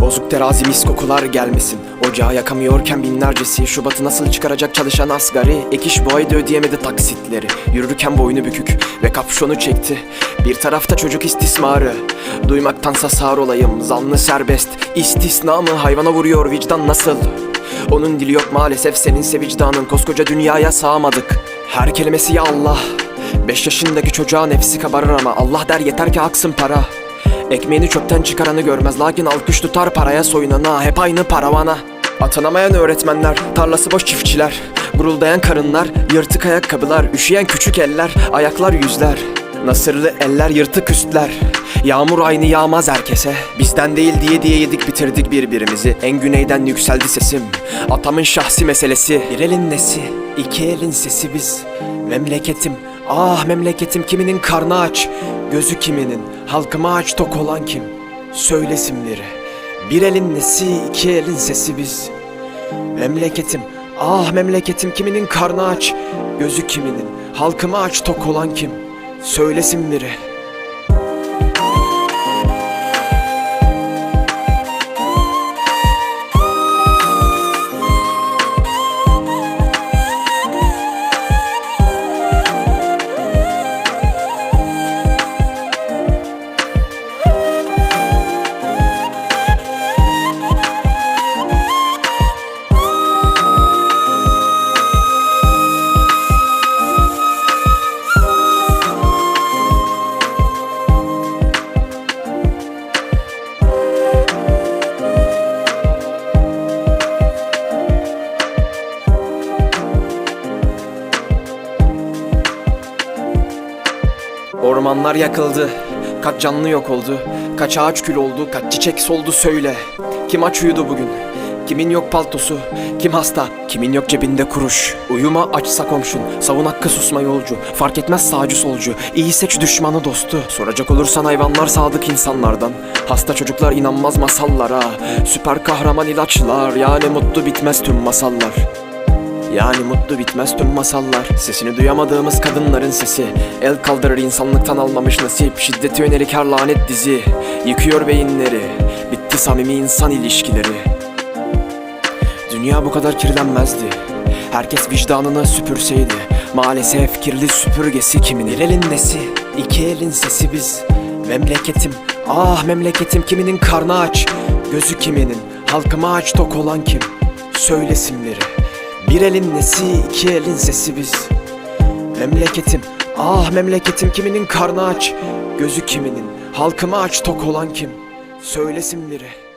Bozuk terazi mis kokular gelmesin. Ocağı yakamıyorken binlercesi Şubat'ı nasıl çıkaracak çalışan asgari? Ek iş bu ayda ödeyemedi taksitleri. Yürürken boynu bükük ve kapşonu çekti. Bir tarafta çocuk istismarı. Duymaktansa sağır olayım Zanlı serbest. İstisna mı? Hayvana vuruyor vicdan nasıl? Onun dili yok maalesef seninse vicdanın Koskoca dünyaya sağmadık. Her kelimesi ya Allah. Beş yaşındaki çocuğa nefsi kabarır ama Allah der yeter ki aksın para Ekmeğini çöpten çıkaranı görmez lakin alkış tutar paraya soyunana hep aynı paravana. Atanamayan öğretmenler, tarlası boş çiftçiler Guruldayan karınlar, yırtık ayakkabılar Üşüyen küçük eller, ayaklar yüzler. Nasırlı eller, yırtık üstler Yağmur aynı yağmaz herkese. Bizden değil diye diye yedik bitirdik birbirimizi. En güneyden yükseldi sesim Atamın şahsi meselesi. Bir elin nesi, iki elin sesi biz. Memleketim, ah memleketim kiminin karnı aç Gözü kiminin, halkıma aç tok olan kim? Söylesin biri Bir elin nesi, iki elin sesi biz Memleketim, ah memleketim kiminin karnı aç Gözü kiminin, halkıma aç tok olan kim? Söylesin Ormanlar yakıldı, kaç canlı yok oldu, kaç ağaç kül oldu, kaç çiçek soldu söyle. Kim aç uyudu bugün? Kimin yok paltosu? Kim hasta? Kimin yok cebinde kuruş? Uyuma açsa komşun, savun hakkı susma yolcu. Fark etmez sağcı solcu, iyi seç düşmanı dostu. Soracak olursan hayvanlar sadık insanlardan. Hasta çocuklar inanmaz masallara. Süper kahraman ilaçlar, yani mutlu bitmez tüm masallar. Yani mutlu bitmez tüm masallar. Sesini duyamadığımız kadınların sesi. El kaldırır insanlıktan almamış nasip. Şiddete yönelik her lanet dizi. Yıkıyor beyinleri. Bitti samimi insan ilişkileri. Dünya bu kadar kirlenmezdi. Herkes vicdanını süpürseydi. Maalesef kirli süpürgesi kimin Bir elin nesi, iki elin sesi biz. Memleketim, ah memleketim kiminin karnı aç? Gözü kiminin, halkıma aç tok olan kim? Söylesin biri bir elin nesi, iki elin sesi biz. Memleketim, ah memleketim kiminin karnı aç Gözü kiminin, halkıma aç tok olan kim? Söylesin biri